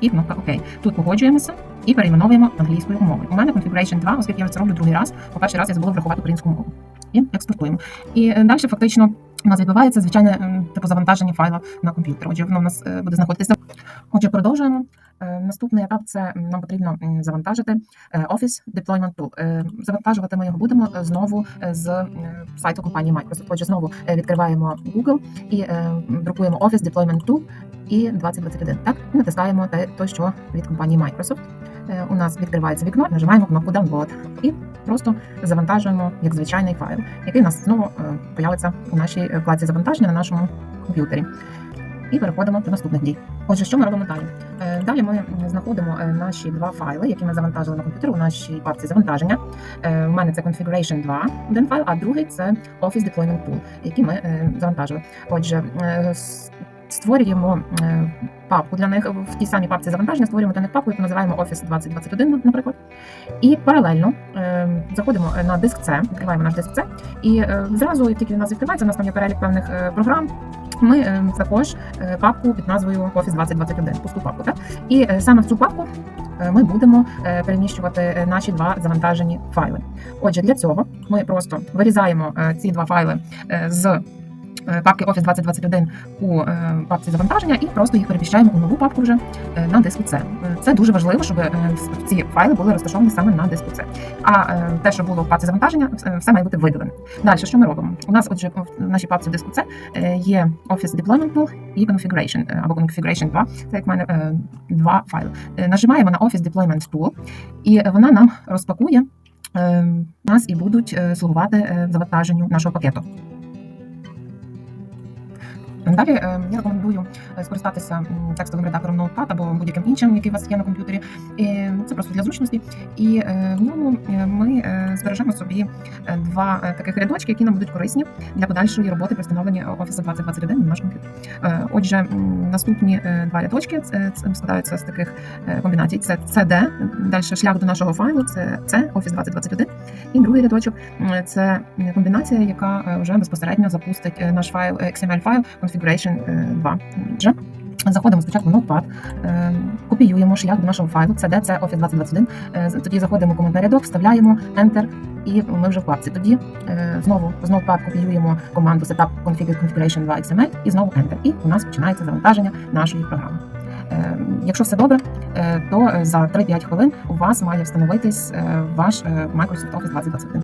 і кнопка ОК. Тут погоджуємося і перейменовуємо англійською мовою. У мене configuration 2, оскільки я це роблю другий раз. По перший раз я забула врахувати українську мову. І експортуємо. І е, далі фактично у нас відбувається звичайне типу завантаження файла на комп'ютер. Отже, воно в нас е, буде знаходитися. Отже, продовжуємо. Е, Наступний етап це нам потрібно завантажити Office Deployment Tool. Завантажувати ми його будемо знову з сайту компанії Microsoft. Отже, знову відкриваємо Google і друкуємо Office Deployment Tool і 2021. Так, і натискаємо те, то, що від компанії Microsoft. Е, У нас відкривається вікно, нажимаємо кнопку Download і просто завантажуємо як звичайний файл, який у нас знову е, появиться у нашій е, вкладці завантаження на нашому комп'ютері. І переходимо до наступних дій. Отже, що ми робимо далі? Далі ми знаходимо наші два файли, які ми завантажили на комп'ютер у нашій папці завантаження. У мене це Configuration 2, один файл, а другий це Office Deployment Tool, який ми завантажили. Отже, створюємо е, папку для них в тій самій папці завантаження, створюємо для них папку, яку називаємо Office 2021, наприклад. І паралельно е, заходимо на диск C, відкриваємо наш диск C, і е, зразу, як тільки у нас відкривається, у нас там є перелік певних е, програм. Ми е, також е, папку під назвою Office 2021, пусту папку. Так? І е, саме в цю папку е, ми будемо е, переміщувати е, наші два завантажені файли. Отже, для цього ми просто вирізаємо е, ці два файли е, з е, папки Office 2021 у е, папці завантаження і просто їх переміщаємо у нову папку вже е, на диску C. Е, Це дуже важливо, щоб е, ці файли були розташовані саме на диску C. А е, те, що було в папці завантаження, е, все має бути видалене. Далі, що ми робимо? У нас, отже, в нашій папці диску C е, є Office Deployment Tool і Configuration, е, або Configuration 2, це як в мене е, два файли. Е, Нажимаємо на Office Deployment Tool, і вона нам розпакує е, нас і будуть е, слугувати е, завантаженню нашого пакету. Далі е, я рекомендую е, скористатися текстовим редактором Notepad або будь-яким іншим, який у вас є на комп'ютері. Це просто для зручності. І е, в ньому ми збережемо собі два таких рядочки, які нам будуть корисні для подальшої роботи при встановленні Office 2021 на наш комп'ютер. Отже, наступні два рядочки це, це складаються з таких комбінацій: це CD, далі шлях до нашого файлу, це це Office 2021. І другий рядочок це комбінація, яка вже безпосередньо запустить наш файл XML файл Configuration е, 2. Отже, Заходимо спочатку в Notepad, е, копіюємо шлях до нашого файлу, CD, це Office 2021. Е, Тоді заходимо в коментар рядок, вставляємо Enter, і ми вже в папці. Тоді е, знову з Notepad копіюємо команду setup configure configuration 2 XML і знову Enter. І у нас починається завантаження нашої програми. Якщо все добре, то за 3-5 хвилин у вас має встановитись ваш Microsoft Office 2021.